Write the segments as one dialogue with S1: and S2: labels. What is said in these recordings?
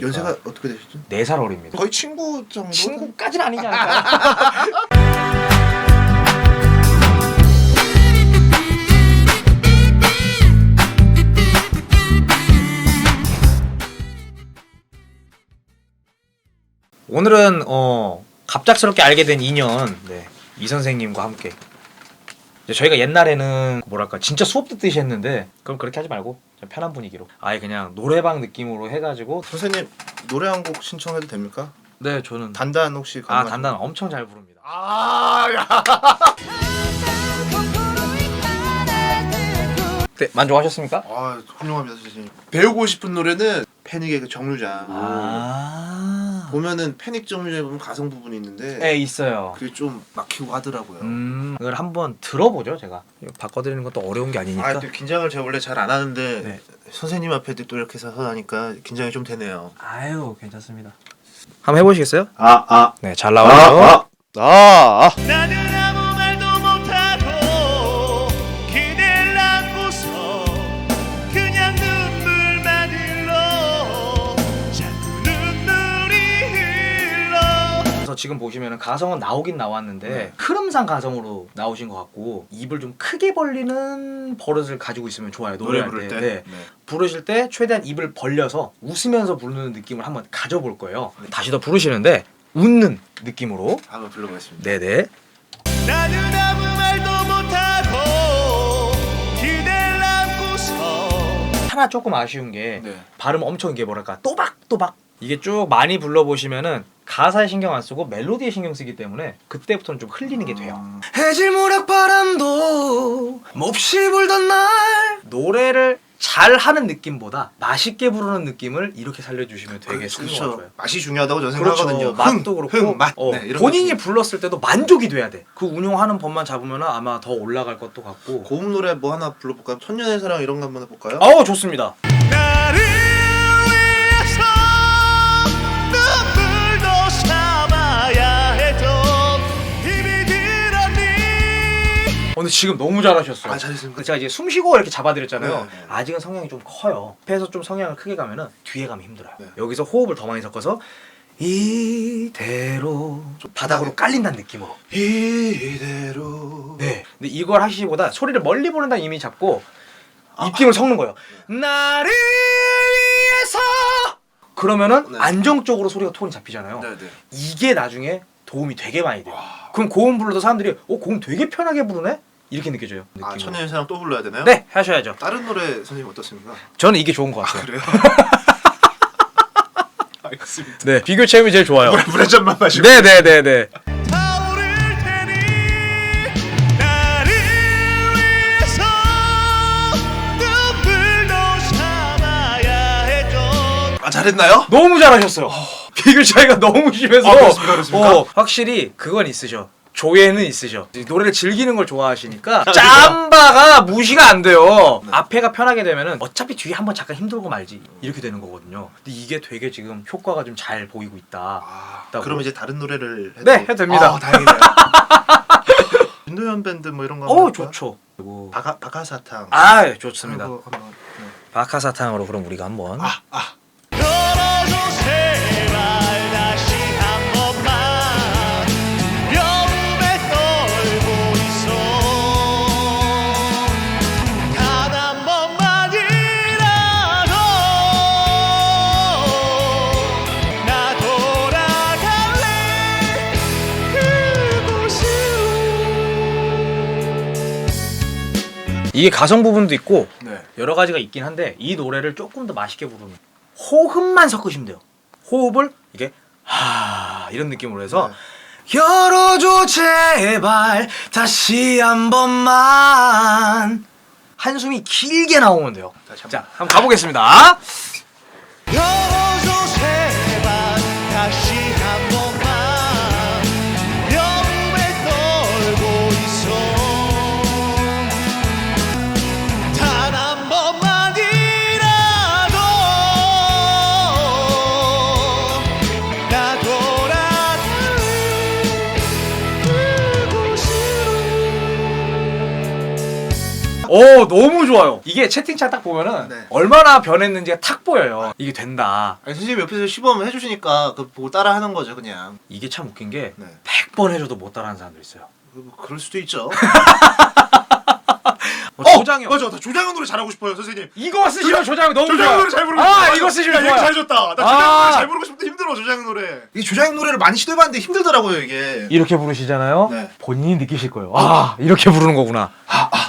S1: 연세가 어떻게 되시죠?
S2: 4살 어립니다.
S1: 거의 친구 정도.
S2: 친구까지는 아니지 않을까? 오늘은 어 갑작스럽게 알게 된 인연 네, 이 선생님과 함께 이제 저희가 옛날에는 뭐랄까 진짜 수업 듣듯이 했는데 그럼 그렇게 하지 말고 좀 편한 분위기로 아예 그냥 노래방 느낌으로 해가지고
S1: 선생님 노래 한 곡 신청해도 됩니까?
S2: 네 저는
S1: 단단 혹시
S2: 아
S1: 가능하십니까?
S2: 단단 엄청 잘 부릅니다.
S1: 아, 야.
S2: 네 만족하셨습니까?
S1: 아 훌륭합니다 선생님. 배우고 싶은 노래는 패닉의 그 정류장.
S2: 아.
S1: 보면은 패닉 정류장에 보면 가성 부분이 있는데
S2: 네 있어요.
S1: 그게 좀 막히고 하더라고요.
S2: 음 그걸 한번 들어보죠 제가. 이거 바꿔드리는 것도 어려운 게 아니니까.
S1: 아, 또 긴장을 제가 원래 잘 안 하는데
S2: 네.
S1: 선생님 앞에 또 이렇게 서서 하니까 긴장이 좀 되네요.
S2: 아유 괜찮습니다. 한번 해보시겠어요?
S1: 아, 아,
S2: 네 잘 나와요.
S1: 아, 아.
S2: 지금 보시면은 가성은 나오긴 나왔는데
S1: 네.
S2: 흐름상 가성으로 나오신 것 같고 입을 좀 크게 벌리는 버릇을 가지고 있으면 좋아요
S1: 노래 부를
S2: 때.
S1: 때.
S2: 네. 부르실 때 최대한 입을 벌려서 웃으면서 부르는 느낌을 한번 가져볼 거예요. 다시 더 부르시는데 웃는 느낌으로.
S1: 한번 불러보겠습니다.
S2: 네네.
S3: 나는 아무 말도 못하고 그댈 안고서
S2: 하나 조금 아쉬운 게
S1: 네.
S2: 발음 엄청 이게 뭐랄까 또박또박 이게 쭉 많이 불러보시면은 가사에 신경 안 쓰고 멜로디에 신경 쓰기 때문에 그때부터는 좀 흘리는 게 돼요.
S1: 음.
S2: 해질모락 바람도 몹시 불던 날 노래를 잘 하는 느낌보다 맛있게 부르는 느낌을 이렇게 살려주시면 되게
S1: 그-
S2: 승부가
S1: 그렇죠.
S2: 좋아요.
S1: 맛이 중요하다고 저는
S2: 그렇죠.
S1: 생각하거든요.
S2: 맛도
S1: 흥,
S2: 그렇고
S1: 흥, 맛.
S2: 어,
S1: 네, 이런
S2: 본인이
S1: 거
S2: 불렀을 때도 만족이 돼야 돼. 그 운용하는 법만 잡으면 아마 더 올라갈 것도 같고.
S1: 고음 노래 뭐 하나 불러볼까요? 천년의 사랑 이런 거 한번 해볼까요?
S2: 어우 좋습니다.
S3: 나를
S2: 오늘 지금 너무 잘하셨어요.
S1: 아 잘했습니다.
S2: 제가 이제 숨 쉬고 이렇게 잡아드렸잖아요.
S1: 네, 네.
S2: 아직은 성향이 좀 커요. 배에서 좀 성향을 크게 가면은 뒤에 가면 힘들어요.
S1: 네.
S2: 여기서 호흡을 더 많이 섞어서 이대로 좀 바닥으로 깔린다는 느낌으로.
S1: 이대로.
S2: 네. 근데 이걸 하시기보다 소리를 멀리 보낸다는 의미 잡고 입김을 섞는 거예요. 나를 위해서 그러면은
S1: 네.
S2: 안정적으로 소리가 톤이 잡히잖아요.
S1: 네 네.
S2: 이게 나중에 도움이 되게 많이 돼요. 그럼 고음 불러도 사람들이 어 고음 되게 편하게 부르네 이렇게 느껴져요.
S1: 아
S2: 느낌으로.
S1: 천년의 사랑 또 불러야 되나요?
S2: 네 하셔야죠.
S1: 다른 노래 선생님 어떻습니까?
S2: 저는 이게 좋은 것 같아요.
S1: 그래요? 알겠습니다.
S2: 네 비교 체험이 제일 좋아요.
S1: 물한 잔만 마시고.
S2: 네네네네.
S3: 타오를 테니 나를 위해서 눈물도 참아야 했던
S1: 아 잘했나요?
S2: 너무 잘하셨어요. 비교 차이가 너무 심해서
S1: 아, 그렇습니까? 그렇습니까?
S2: 어, 확실히 그건 있으셔. 조예는 있으셔. 노래를 즐기는 걸 좋아하시니까 짬바가 무시가 안 돼요.
S1: 네.
S2: 앞에가 편하게 되면은 어차피 뒤에 한번 잠깐 힘들고 말지 이렇게 되는 거거든요. 근데 이게 되게 지금 효과가 좀 잘 보이고 있다.
S1: 아,
S2: 있다고.
S1: 그럼 이제 다른 노래를 해도...
S2: 네, 해도 됩니다.
S1: 아, 다행이네요. 윤도현 밴드 뭐 이런 거 한번
S2: 어
S1: 해볼까요?
S2: 좋죠. 그리고
S1: 바카 바카사탕.
S2: 아 좋습니다.
S1: 이거 한번, 네.
S2: 바카사탕으로 그럼 우리가 한번
S1: 아, 아.
S2: 이게 가성 부분도 있고
S1: 네.
S2: 여러 가지가 있긴 한데 이 노래를 조금 더 맛있게 부르면 호흡만 섞으시면 돼요. 호흡을 이게 하 이런 느낌으로 해서
S1: 네.
S2: 열어줘 제발 다시 한 번만 한숨이 길게 나오면 돼요.
S1: 다시 한
S2: 자, 한번 가보겠습니다.
S3: 열
S2: 오오 너무 좋아요. 이게 채팅창 딱 보면은
S1: 네.
S2: 얼마나 변했는지가 탁 보여요. 이게 된다.
S1: 아니, 선생님 옆에서 시범 해주시니까 그 보고 따라 하는 거죠 그냥.
S2: 이게 참 웃긴 게
S1: 네.
S2: 100번 해줘도 못 따라하는 사람도 있어요.
S1: 뭐 그럴 수도 있죠.
S2: 어, 조장현.
S1: 맞아, 나 조장현 노래 잘하고 싶어요, 선생님.
S2: 이거 쓰시면 조장현 너무
S1: 조장현
S2: 좋아요.
S1: 노래 잘 부르고
S2: 아
S1: 싶다.
S2: 이거 쓰시면
S1: 야, 얘기
S2: 좋아요.
S1: 잘 줬다. 나
S2: 아.
S1: 조장현 노래 잘 부르고 싶은데 힘들어 조장현 노래. 이 조장현 노래를 많이 시도해봤는데 힘들더라고요 이게.
S2: 이렇게 부르시잖아요.
S1: 네.
S2: 본인이 느끼실 거예요. 아 이렇게 부르는 거구나.
S3: 세월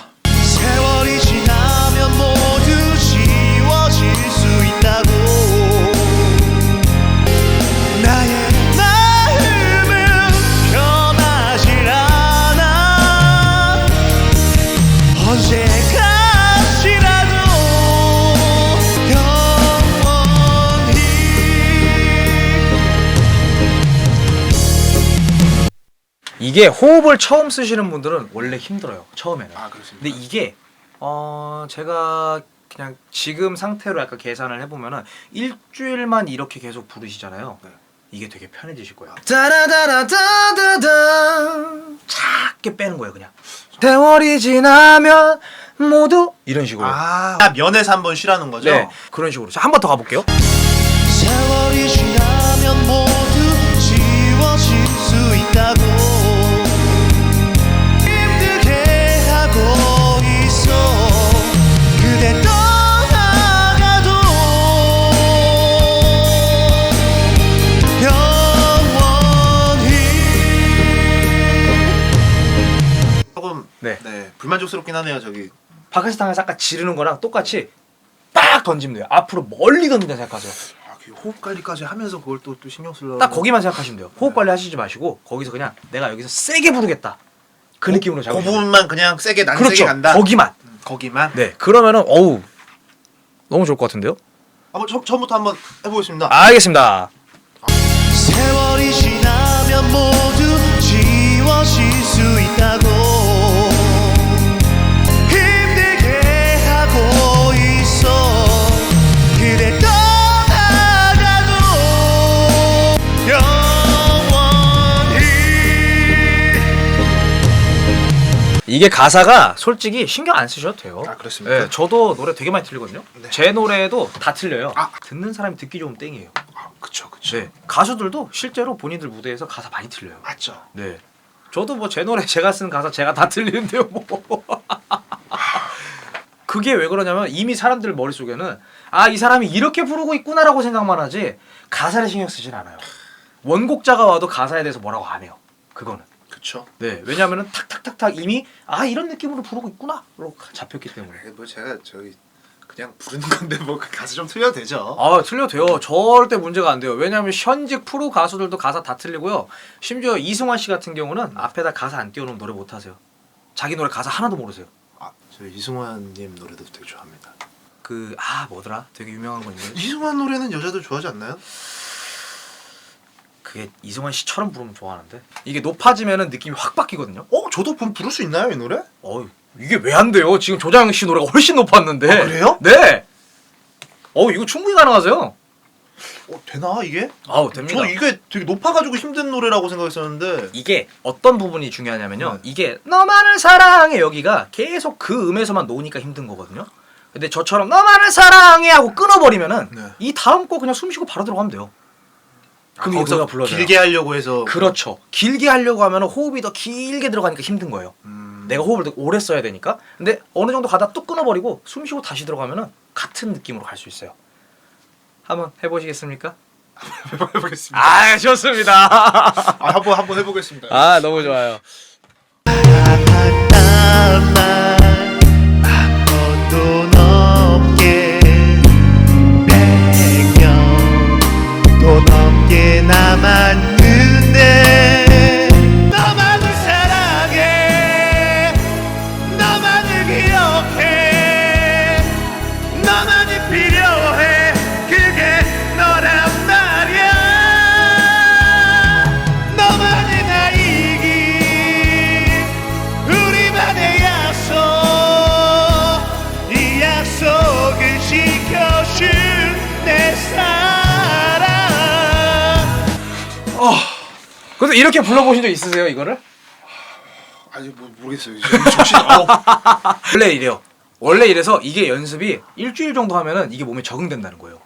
S2: 이게 호흡을 처음 쓰시는 분들은 원래 힘들어요. 처음에는.
S1: 아 그렇습니다.
S2: 근데 이게 어 제가 그냥 지금 상태로 약간 계산을 해보면은 일주일만 이렇게 계속 부르시잖아요.
S1: 네.
S2: 이게 되게 편해지실 거예요.
S1: 따라다라다다다.
S2: 작게 빼는 거예요, 그냥. 대월이 지나면 모두 이런 식으로.
S1: 아, 면에서 한번 쉬라는 거죠.
S2: 네, 그런 식으로. 자, 한 번 더 가볼게요.
S3: 세월이 지나면 모두 지워질 수 있다고
S1: 불만족스럽긴 하네요 저기.
S2: 바카스탕에서 아까 지르는 거랑 똑같이 빡 던지면 돼요. 앞으로 멀리 던진다 생각하세요.
S1: 아, 그 호흡 관리까지 하면서 그걸 또, 또 신경 쓰려.
S2: 딱 거기만 생각하시면 돼요. 호흡 관리 하시지 마시고 거기서 그냥 내가 여기서 세게 부르겠다. 그 느낌으로
S1: 그
S2: 잡으시면 돼요.
S1: 부분만 그냥 세게 난 세게
S2: 그렇죠.
S1: 간다.
S2: 거기만.
S1: 음, 거기만.
S2: 네. 그러면은 어우 너무 좋을 것 같은데요?
S1: 한번 처, 처음부터 한번 해보겠습니다.
S2: 알겠습니다.
S3: 세월이 지나면 모두 지워질
S2: 이게 가사가 솔직히 신경 안 쓰셔도 돼요.
S1: 아, 그렇습니까?
S2: 네, 저도 노래 되게 많이 틀리거든요.
S1: 네.
S2: 제 노래도 다 틀려요.
S1: 아.
S2: 듣는 사람이 듣기 좋으면 땡이에요.
S1: 아, 그쵸 그쵸.
S2: 네. 가수들도 실제로 본인들 무대에서 가사 많이 틀려요.
S1: 맞죠.
S2: 네. 저도 뭐 제 노래 제가 쓴 가사 제가 다 틀리는데요, 뭐. 그게 왜 그러냐면 이미 사람들 머릿속에는 아, 이 사람이 이렇게 부르고 있구나라고 생각만 하지 가사를 신경 쓰진 않아요. 원곡자가 와도 가사에 대해서 뭐라고 안 해요. 그거는.
S1: 그쵸.
S2: 네. 왜냐면은 탁 탁탁탁 이미 아, 이런 느낌으로 부르고 있구나로 잡혔기 때문에.
S1: 네, 뭐 제가 저기 그냥 부르는 건데 뭐그 가사 좀 틀려도 되죠.
S2: 아 틀려도 돼요. 절대 문제가 안 돼요. 왜냐하면 현직 프로 가수들도 가사 다 틀리고요. 심지어 이승환 씨 같은 경우는 앞에다 가사 안 띄워놓으면 노래 못 하세요. 자기 노래 가사 하나도 모르세요.
S1: 아, 저 이승환님 노래도 되게 좋아합니다.
S2: 그 아 뭐더라? 되게 유명한 거 있는데
S1: 이승환 노래는 여자들 좋아하지 않나요?
S2: 그게 이승환 씨처럼 부르면 좋아하는데 이게 높아지면은 느낌이 확 바뀌거든요.
S1: 어, 저도 부, 부를 수 있나요 이 노래?
S2: 어 이게 왜 안 돼요? 지금 조장혁 씨 노래가 훨씬 높았는데.
S1: 아, 그래요?
S2: 네. 어 이거 충분히 가능하세요.
S1: 어, 되나 이게?
S2: 아우 됩니다.
S1: 저 이게 되게 높아가지고 힘든 노래라고 생각했었는데.
S2: 이게 어떤 부분이 중요하냐면요.
S1: 네.
S2: 이게 너만을 사랑해 여기가 계속 그 음에서만 놓으니까 힘든 거거든요. 근데 저처럼 너만을 사랑해 하고 끊어버리면은
S1: 네.
S2: 이 다음 거 그냥 숨 쉬고 바로 들어가면 돼요. 그럼
S1: 아,
S2: 여기서가
S1: 거기서
S2: 불러져요.
S1: 길게 하려고 해서.
S2: 그렇죠. 길게 하려고 하면 호흡이 더 길게 들어가니까 힘든 거예요.
S1: 음,
S2: 내가 호흡을 더 오래 써야 되니까. 근데 어느 정도 가다 뚝 끊어버리고 숨 쉬고 다시 들어가면은 같은 느낌으로 갈 수 있어요. 한번 해보시겠습니까?
S1: 해보겠습니다.
S2: 아 좋습니다.
S1: 아, 한번 한번 해보겠습니다.
S2: 아 너무 좋아요. 근데 이렇게 불러보신 적 있으세요 이거를?
S1: 아니 뭐 모르겠어요. 지금 정신. 어.
S2: 원래 이래요. 원래 이래서 이게 연습이 일주일 정도 하면은 이게 몸에 적응된다는 거예요.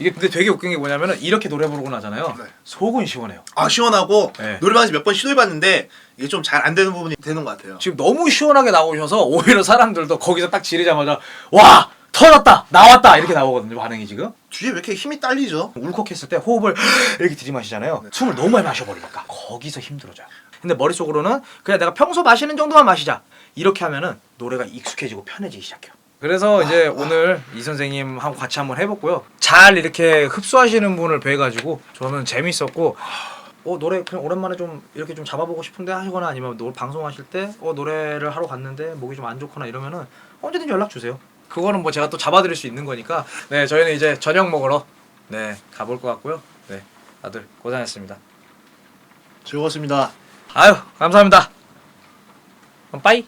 S2: 이게 근데 되게 웃긴 게 뭐냐면은 이렇게 노래 부르고 나잖아요.
S1: 네.
S2: 속은 시원해요.
S1: 아 시원하고
S2: 네.
S1: 노래방에서 몇 번 시도해봤는데 이게 좀 잘 안 되는 부분이 되는 것 같아요.
S2: 지금 너무 시원하게 나오셔서 오히려 사람들도 거기서 딱 지르자마자 와 터졌다 나왔다 이렇게 나오거든요 반응이 지금.
S1: 뒤에 왜 이렇게 힘이 딸리죠?
S2: 울컥했을 때 호흡을 이렇게 들이마시잖아요. 숨을 너무 많이 마셔버리니까. 거기서 힘들어져요. 근데 머릿속으로는 그냥 내가 평소 마시는 정도만 마시자. 이렇게 하면은 노래가 익숙해지고 편해지기 시작해요. 그래서 이제 오늘 이 선생님하고 같이 한번 해봤고요. 잘 이렇게 흡수하시는 분을 뵈가지고 저는 재밌었고 어 노래 그냥 오랜만에 좀 이렇게 좀 잡아보고 싶은데 하시거나 아니면 노 방송하실 때 어 노래를 하러 갔는데 목이 좀 안 좋거나 이러면은 언제든지 연락 주세요. 그거는 뭐 제가 또 잡아드릴 수 있는 거니까 네 저희는 이제 저녁 먹으러 네 가볼 것 같고요. 네 다들 고생하셨습니다.
S1: 즐거웠습니다.
S2: 아유 감사합니다. 그럼 빠이.